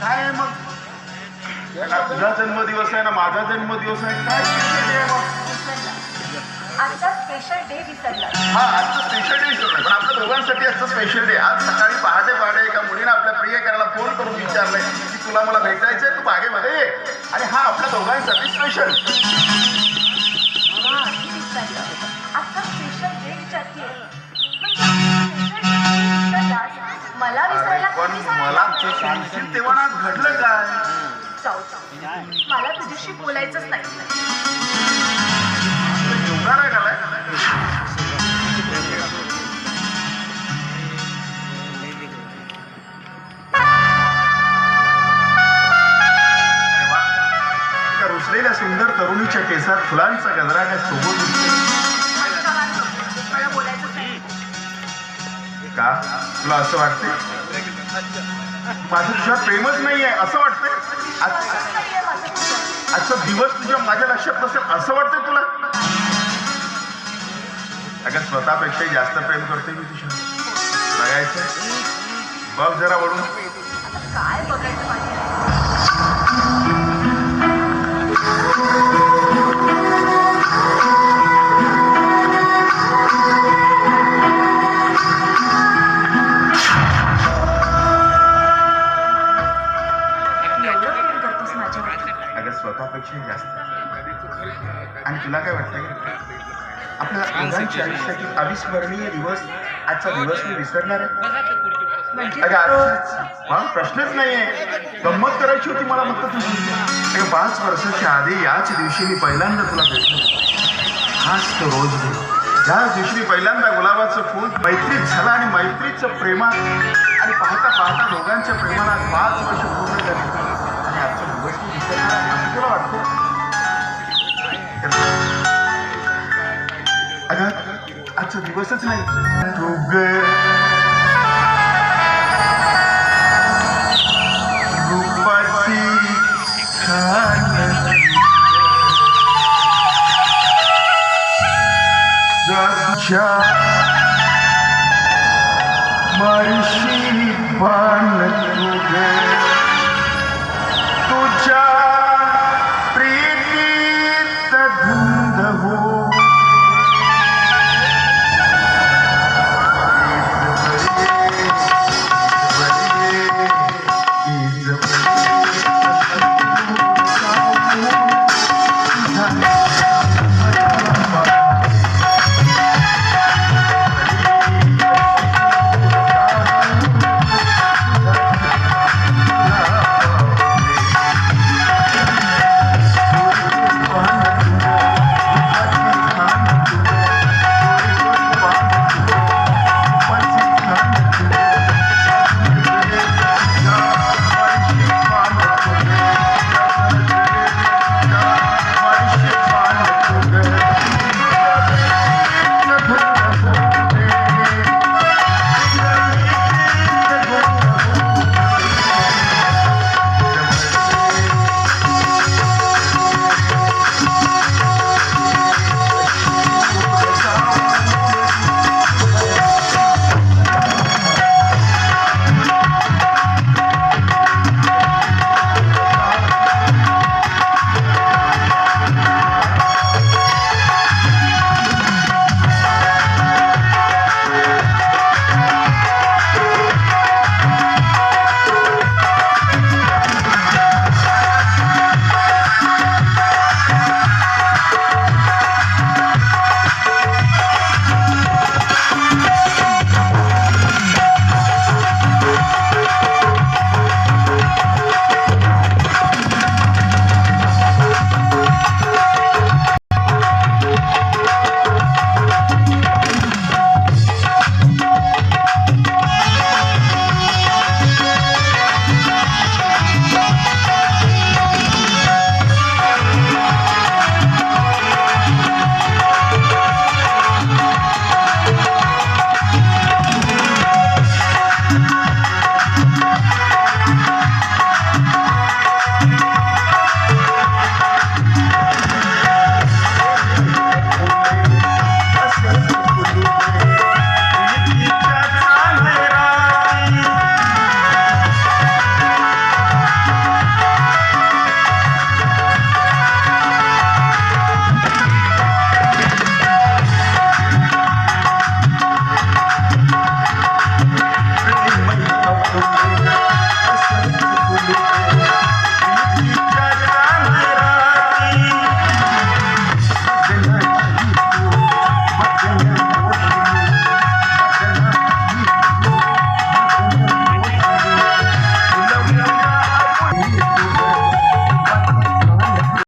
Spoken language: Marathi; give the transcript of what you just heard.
काय आहे मग? त्याला तुझा जन्मदिवस आहे ना माझा जन्मदिवस आहे? काय विसरला. आजचा स्पेशल डे विसरला. हा आजचं स्पेशल डे विसरलोय पण आपल्या दोघांसाठी आजचं स्पेशल डे आज सकाळी पहाटे पहाटे एका मुलीने आपल्या प्रियकराला फोन करून विचारलंय की तुला मला भेटायचंय तू बागेमध्ये? ये आणि हा आपल्या दोघांसाठी स्पेशल विसरलं. आजचा विसरायला पण मला लागतो? ते सांगशील तेव्हा ना घडलं काय जाऊ जाऊ. मला तुझ्याशी बोलायचंच नाही एवढा नाही झालाय अरे वा. एका रुसलेल्या सुंदर तरुणीच्या केसात फुलांचा गजरा काय सोबत दिसतोय. मला मला बोलायचंच नाही का तुला असं वाटतंय माझं तुझ्यात प्रेमच नाहीये असं वाटतंय? आजचा दिवस तुझ्या माझ्या लक्षात नसेल असं वाटतंय तुला? अगं स्वतःपेक्षा जास्त प्रेम करते मी तुझ्या. बघायचं बघ जरा वळून. काय बघायचं एवढं करतोस माझ्यावर अगं स्वतःपेक्षा जास्त. आणि तुला काय वाटतंय आपल्या दोघांच्या आयुष्यातील अविस्मरणीय दिवस आजचा दिवस मी विसरणार आहे. म्हणजे? अगं आजचाच हा प्रश्नच नाहीये. गंमत करायची होती मला फक्त तुझी अगं पाच वर्षाच्या आधी याच दिवशी मी पहिल्यांदा तुला भेटलो. हाच तो रोज होता. ज्याच दिवशी मी पहिल्यांदा गुलाबाचं फूल मैत्रीत झालं आणि मैत्रीचं प्रेमात आणि पाहता पाहता दोघांच्या प्रेमाला पाच वर्ष पूर्ण झाली. आजचा दिवस मी विसरणार आहे असं तुला वाटतं अगं आजचा दिवसच नाही तू ग रूपाची Abuja.